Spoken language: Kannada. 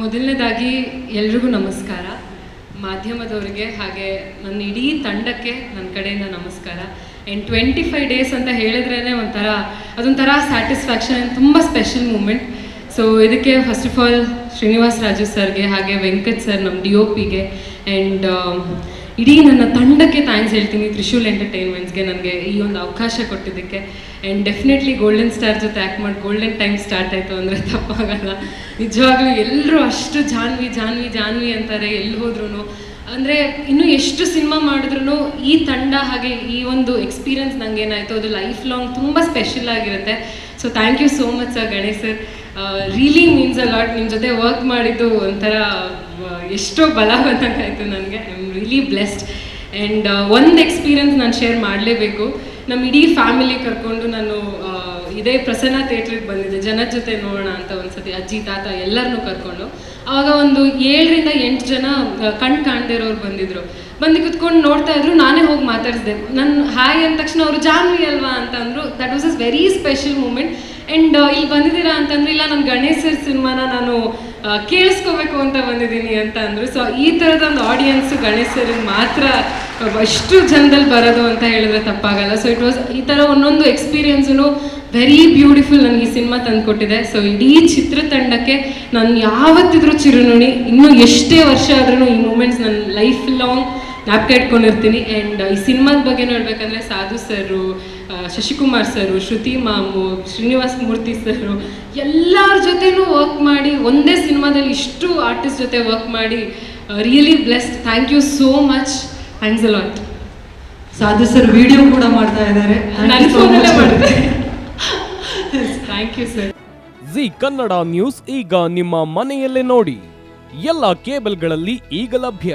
ಮೊದಲನೇದಾಗಿ ಎಲ್ರಿಗೂ ನಮಸ್ಕಾರ. ಮಾಧ್ಯಮದವರಿಗೆ ಹಾಗೆ ನನ್ನ ಇಡೀ ತಂಡಕ್ಕೆ ನನ್ನ ಕಡೆಯಿಂದ ನಮಸ್ಕಾರ. ಆ್ಯಂಡ್ ಟ್ವೆಂಟಿ ಫೈವ್ ಡೇಸ್ ಅಂತ ಹೇಳಿದ್ರೇ ಒಂಥರ, ಅದೊಂಥರ ಸ್ಯಾಟಿಸ್ಫ್ಯಾಕ್ಷನ್ ತುಂಬ ಸ್ಪೆಷಲ್ ಮೂಮೆಂಟ್ ಸೊ ಇದಕ್ಕೆ first of all Srinivas Raju ಸರ್ಗೆ ಹಾಗೆ ವೆಂಕಟ್ ಸರ್ ನಮ್ಮ ಡಿ ಒ ಪಿಗೆ ಆ್ಯಂಡ್ ಇಡೀ ನನ್ನ ತಂಡಕ್ಕೆ ಥ್ಯಾಂಕ್ಸ್ ಹೇಳ್ತೀನಿ ತ್ರಿಶೂಲ್ ಎಂಟರ್ಟೈನ್ಮೆಂಟ್ಸ್ಗೆ ನನಗೆ ಈ ಒಂದು ಅವಕಾಶ ಕೊಟ್ಟಿದ್ದಕ್ಕೆ. ಆ್ಯಂಡ್ ಡೆಫಿನೆಟ್ಲಿ ಗೋಲ್ಡನ್ ಸ್ಟಾರ್ ಜೊತೆ ಆ್ಯಕ್ಟ್ ಮಾಡಿ ಗೋಲ್ಡನ್ ಟೈಮ್ ಸ್ಟಾರ್ಟ್ ಆಯಿತು ಅಂದರೆ ತಪ್ಪಾಗಲ್ಲ. ನಿಜವಾಗ್ಲೂ ಎಲ್ಲರೂ ಅಷ್ಟು ಜಾನ್ವಿ ಜಾನ್ವಿ ಜಾನ್ವಿ ಅಂತಾರೆ ಎಲ್ಲಿ ಹೋದ್ರೂ ಅಂದರೆ ಇನ್ನು ಎಷ್ಟು ಸಿನಿಮಾ ಮಾಡಿದ್ರು ಈ ತಂಡ ಹಾಗೆ ಈ ಒಂದು ಎಕ್ಸ್ಪೀರಿಯನ್ಸ್ ನಂಗೆ ಏನಾಯಿತು, ಅದು ಲೈಫ್ ಲಾಂಗ್ ತುಂಬ ಸ್ಪೆಷಲ್ ಆಗಿರುತ್ತೆ. So thank you so much sir Ganesh sir really means a lot ನಿಮ್ಮ ಜೊತೆ ವರ್ಕ್ ಮಾಡಿದ್ದು ಒಂಥರ ಎಷ್ಟೋ ಬಲ ಬಂದಂಗಾಯಿತು ನನಗೆ. ರಿಯಲಿ ಬ್ಲೆಸ್ಡ್ ಆ್ಯಂಡ್ ಒಂದು ಎಕ್ಸ್ಪೀರಿಯನ್ಸ್ ನಾನು ಶೇರ್ ಮಾಡಲೇಬೇಕು. ನಮ್ಮ ಇಡೀ ಫ್ಯಾಮಿಲಿ ಕರ್ಕೊಂಡು ನಾನು ಇದೇ ಪ್ರಸನ್ನ ಥಿಯೇಟ್ರಿಗೆ ಬಂದಿದ್ದೆ. ಜನದ ಜೊತೆ ನೋಡೋಣ ಅಂತ ಒಂದ್ಸತಿ ಅಜ್ಜಿ, ತಾತ ಎಲ್ಲರನ್ನೂ ಕರ್ಕೊಂಡು. ಆವಾಗ ಒಂದು ಏಳರಿಂದ ಎಂಟು ಜನ ಕಣ್ಣು ಕಣ್ ಕಾಣದೇ ಇರೋರು ಬಂದಿದ್ರು. ಬಂದು ಕುತ್ಕೊಂಡು ನೋಡ್ತಾ ಇದ್ರು, ನಾನೇ ಹೋಗಿ ಮಾತಾಡಿಸಿದೆ. ನನ್ನ ಹಾಯ್ ಅಂದ ತಕ್ಷಣ ಅವರು ಜಾನ್ವಿ ಅಲ್ವಾ ಅಂತ ಅಂದರು. That was us very special moment and ಇಲ್ಲಿ ಬಂದಿದ್ದೀರಾ ಅಂತಂದ್ರೆ, ಇಲ್ಲ, ನಾನು ಗಣೇಶ್ ಸರ್ ಸಿನಿಮಾನ ನಾನು ಕೇಳಿಸ್ಕೋಬೇಕು ಅಂತ ಬಂದಿದ್ದೀನಿ ಅಂತ ಅಂದರು ಸೊ ಈ ಥರದ ಒಂದು ಆಡಿಯನ್ಸು ಗಣೇಶ್ ಸರಿಗೆ ಮಾತ್ರ ಅಷ್ಟು ಜನದಲ್ಲಿ ಬರೋದು ಅಂತ ಹೇಳಿದ್ರೆ ತಪ್ಪಾಗಲ್ಲ. ಸೊ ಇಟ್ ವಾಸ್ ಈ ಥರ ಒಂದೊಂದು ಎಕ್ಸ್ಪೀರಿಯನ್ಸು ವೆರಿ ಬ್ಯೂಟಿಫುಲ್ ನನಗೆ ಈ ಸಿನಿಮಾ ತಂದುಕೊಟ್ಟಿದೆ. ಸೊ ಇಡೀ ಚಿತ್ರತಂಡಕ್ಕೆ ನಾನು ಯಾವತ್ತಿದ್ರೂ ಚಿರುನುಣಿ ಇನ್ನೂ ಎಷ್ಟೇ ವರ್ಷ ಆದ್ರೂ ಈ ಮೂಮೆಂಟ್ಸ್ ನನ್ನ ಲೈಫ್ ಲಾಂಗ್ ಜ್ಞಾಪಕ ಇಟ್ಕೊಂಡಿರ್ತೀನಿ ಆ್ಯಂಡ್ ಈ ಸಿನಿಮಾದ ಬಗ್ಗೆ ನೋಡ್ಬೇಕಂದ್ರೆ ಸಾಧು ಸರು ಶಶಿಕುಮಾರ್ ಸರು ಶ್ರುತಿ ಮಾಮು ಶ್ರೀನಿವಾಸ್ ಮೂರ್ತಿ ಸರು ಎಲ್ಲರ ಜೊತೆನೂ ವರ್ಕ್ ಮಾಡಿ ಒಂದೇ ಸಿನಿಮಾದಲ್ಲಿ ಇಷ್ಟು ಆರ್ಟಿಸ್ಟ್ ಜೊತೆ ವರ್ಕ್ ಮಾಡಿ really blessed thank you so much thanks a lot lot Sadhu sir video ಕೂಡ ಮಾಡ್ತಾ ಇದ್ದಾರೆ. Thank you sir Zee Kannada news ಈಗ ನಿಮ್ಮ ಮನೆಯಲ್ಲೇ ನೋಡಿ. ಎಲ್ಲ ಕೇಬಲ್ಗಳಲ್ಲಿ ಈಗ ಲಭ್ಯ.